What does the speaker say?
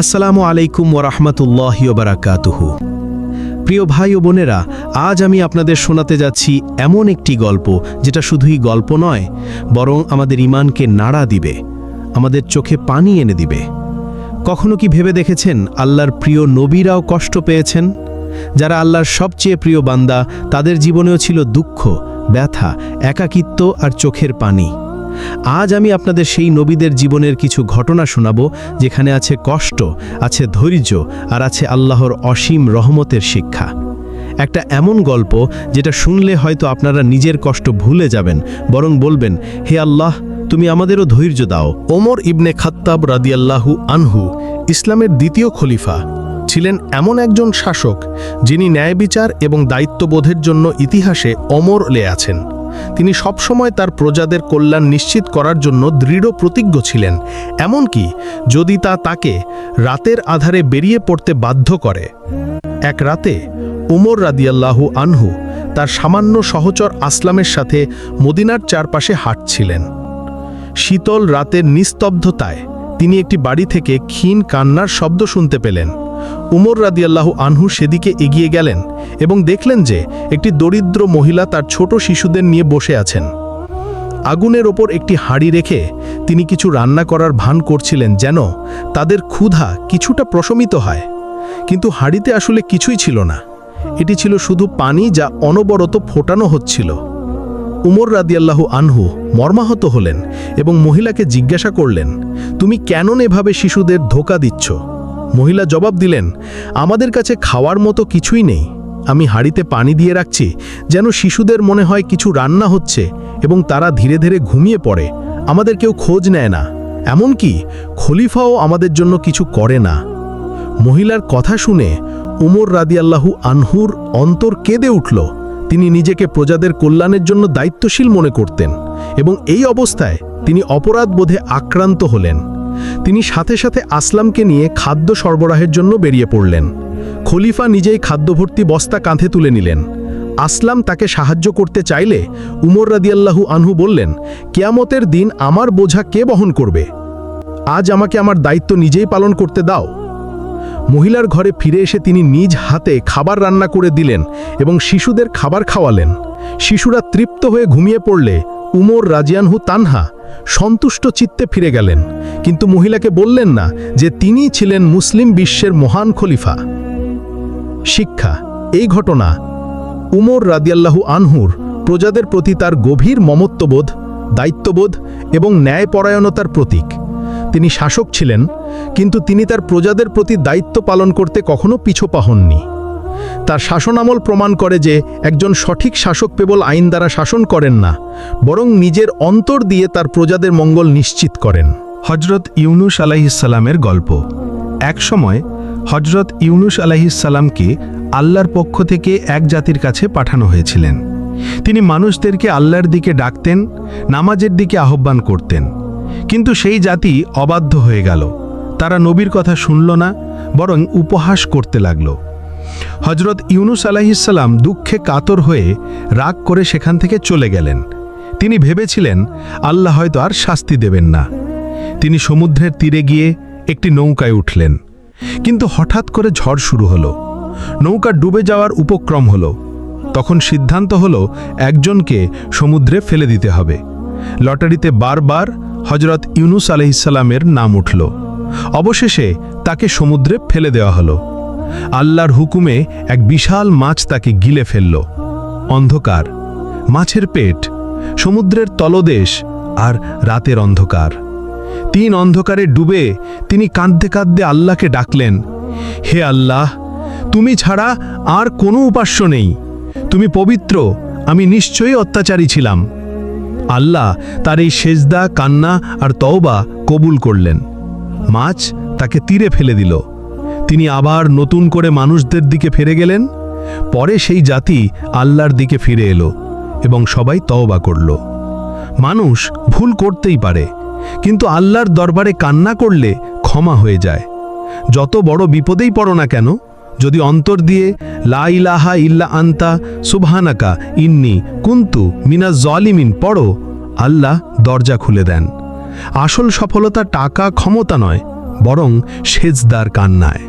আসসালামু আলাইকুম ওরহমতুল্লাহ বারাকাতুহু। প্রিয় ভাই ও বোনেরা, আজ আমি আপনাদের শোনাতে যাচ্ছি এমন একটি গল্প, যেটা শুধুই গল্প নয়, বরং আমাদের ইমানকে নাড়া দিবে, আমাদের চোখে পানি এনে দিবে। কখনো কি ভেবে দেখেছেন আল্লাহর প্রিয় নবীরাও কষ্ট পেয়েছেন? যারা আল্লাহর সবচেয়ে প্রিয় বান্দা, তাদের জীবনেও ছিল দুঃখ, ব্যথা, একাকিত্ব আর চোখের পানি। আজ আমি আপনাদের সেই নবীদের জীবনের কিছু ঘটনা শোনাব, যেখানে আছে কষ্ট, আছে ধৈর্য, আর আছে আল্লাহর অসীম রহমতের শিক্ষা। একটা এমন গল্প যেটা শুনলে হয়তো আপনারা নিজের কষ্ট ভুলে যাবেন, বরং বলবেন, হে আল্লাহ, তুমি আমাদেরও ধৈর্য দাও। ওমর ইবনে খাত্তাব রাদিয়াল্লাহু আনহু ইসলামের দ্বিতীয় খলিফা ছিলেন এমন একজন শাসক যিনি ন্যায়বিচার এবং দায়িত্ববোধের জন্য ইতিহাসে অমর লে আছেন। তিনি সবসময় তার প্রজাদের কল্যাণ নিশ্চিত করার জন্য দৃঢ় প্রতিজ্ঞ ছিলেন। এমনকি যদি তা তাকে রাতের আধারে বেরিয়ে পড়তে বাধ্য করে। এক রাতে উমর রাদিয়াল্লাহু আনহু তার সামান্য সহচর আসলামের সাথে মদিনার চারপাশে হাঁটছিলেন। শীতল রাতের নিস্তব্ধতায় তিনি একটি বাড়ি থেকে ক্ষীণ কান্নার শব্দ শুনতে পেলেন। উমর রাদিয়াল্লাহু আনহু সেদিকে এগিয়ে গেলেন এবং দেখলেন যে একটি দরিদ্র মহিলা তার ছোট শিশুদের নিয়ে বসে আছেন। আগুনের ওপর একটি হাঁড়ি রেখে তিনি কিছু রান্না করার ভান করছিলেন যেন তাদের ক্ষুধা কিছুটা প্রশমিত হয়। কিন্তু হাঁড়িতে আসলে কিছুই ছিল না। এটি ছিল শুধু পানি যা অনবরত ফোটানো হচ্ছিল। উমর রাদিয়াল্লাহু আনহু মর্মাহত হলেন এবং মহিলাকে জিজ্ঞাসা করলেন, তুমি কেন এভাবে শিশুদের ধোকা দিচ্ছ? মহিলা জবাব দিলেন, আমাদের কাছে খাওয়ার মতো কিছুই নেই। আমি হাড়িতে পানি দিয়ে রাখছি, যেন শিশুদের মনে হয় কিছু রান্না হচ্ছে এবং তারা ধীরে ধীরে ঘুমিয়ে পড়ে। আমাদের কেউ খোঁজ নেয় না। এমনকি খলিফাও আমাদের জন্য কিছু করে না। মহিলার কথা শুনে উমর রাদিয়াল্লাহু আনহুর অন্তর কেঁদে উঠল। তিনি নিজেকে প্রজাদের কল্যাণের জন্য দায়িত্বশীল মনে করতেন এবং এই অবস্থায় তিনি অপরাধ বোধে আক্রান্ত হলেন। তিনি সাথে সাথে আসলামকে নিয়ে খাদ্য সরবরাহের জন্য বেরিয়ে পড়লেন। খলিফা নিজেই খাদ্যভর্তি বস্তা কাঁধে তুলে নিলেন। আসলাম তাকে সাহায্য করতে চাইলে উমর রাদিয়াল্লাহু আনহু বললেন, কেয়ামতের দিন আমার বোঝা কে বহন করবে? আজ আমাকে আমার দায়িত্ব নিজেই পালন করতে দাও। মহিলার ঘরে ফিরে এসে তিনি নিজ হাতে খাবার রান্না করে দিলেন এবং শিশুদের খাবার খাওয়ালেন। শিশুরা তৃপ্ত হয়ে ঘুমিয়ে পড়লে উমর রাজিয়ানহু তানহা সন্তুষ্ট চিত্তে ফিরে গেলেন। কিন্তু মহিলাকে বললেন না যে তিনিই ছিলেন মুসলিম বিশ্বের মহান খলিফা। শিক্ষা। এই ঘটনা উমর রাদিয়াল্লাহু আনহুর প্রজাদের প্রতি তার গভীর মমত্ববোধ, দায়িত্ববোধ এবং ন্যায়পরায়ণতার প্রতীক। তিনি শাসক ছিলেন, কিন্তু তিনি তার প্রজাদের প্রতি দায়িত্ব পালন করতে কখনো পিছোপা হননি। তার শাসনামল প্রমাণ করে যে একজন সঠিক শাসক কেবল আইন দ্বারা শাসন করেন না, বরং নিজের অন্তর দিয়ে তার প্রজাদের মঙ্গল নিশ্চিত করেন। হজরত ইউনুস আলাইহিসাল্লামের গল্প। একসময় হজরত ইউনুস আলাইহিসাল্লামকে আল্লাহর পক্ষ থেকে এক জাতির কাছে পাঠানো হয়েছিলেন। তিনি মানুষদেরকে আল্লাহর দিকে ডাকতেন, নামাজের দিকে আহ্বান করতেন। কিন্তু সেই জাতি অবাধ্য হয়ে গেল। তারা নবীর কথা শুনল না, বরং উপহাস করতে লাগল। হজরত ইউনুস আলাহিসাল্লাম দুঃখে কাতর হয়ে রাগ করে সেখান থেকে চলে গেলেন। তিনি ভেবেছিলেন, আল্লাহ হয়তো আর শাস্তি দেবেন না। তিনি সমুদ্রের তীরে গিয়ে একটি নৌকায় উঠলেন। কিন্তু হঠাৎ করে ঝড় শুরু হলো। নৌকা ডুবে যাওয়ার উপক্রম হলো। তখন সিদ্ধান্ত হলো একজনকে সমুদ্রে ফেলে দিতে হবে। লটারিতে বারবার হজরত ইউনুস আলহিসাল্লামের নাম উঠল। অবশেষে তাকে সমুদ্রে ফেলে দেওয়া হলো। আল্লাহর হুকুমে এক বিশাল মাছ তাকে গিলে ফেলল। অন্ধকার। মাছের পেট, সমুদ্রের তলদেশ আর রাতের অন্ধকার। তিন অন্ধকারে ডুবে তিনি কাঁদতে কাঁদতে আল্লাহকে ডাকলেন, হে আল্লাহ, তুমি ছাড়া আর কোনো উপাস্য নেই। তুমি পবিত্র, আমি নিশ্চয়ই অত্যাচারী ছিলাম। আল্লাহ তার এই সেজদা, কান্না আর তওবা কবুল করলেন। মাছ তাকে তীরে ফেলে দিল। তিনি আবার নতুন করে মানুষদের দিকে ফিরে গেলেন। পরে সেই জাতি আল্লাহর দিকে ফিরে এলো এবং সবাই তওবা করল। মানুষ ভুল করতেই পারে কিন্তু আল্লাহর দরবারে কান্না করলে ক্ষমা হয়ে যায়। যত বড় বিপদেই পড়ো না কেন, যদি অন্তর দিয়ে, লা ইলাহা ইল্লা আন্তা, সুবহানাকা, ইন্নি কুন্তু মিনা জলিমিন পড়ো, আল্লাহ দরজা খুলে দেন। আসল সফলতা টাকা ক্ষমতা নয়, বরং সেজদার কান্নায়।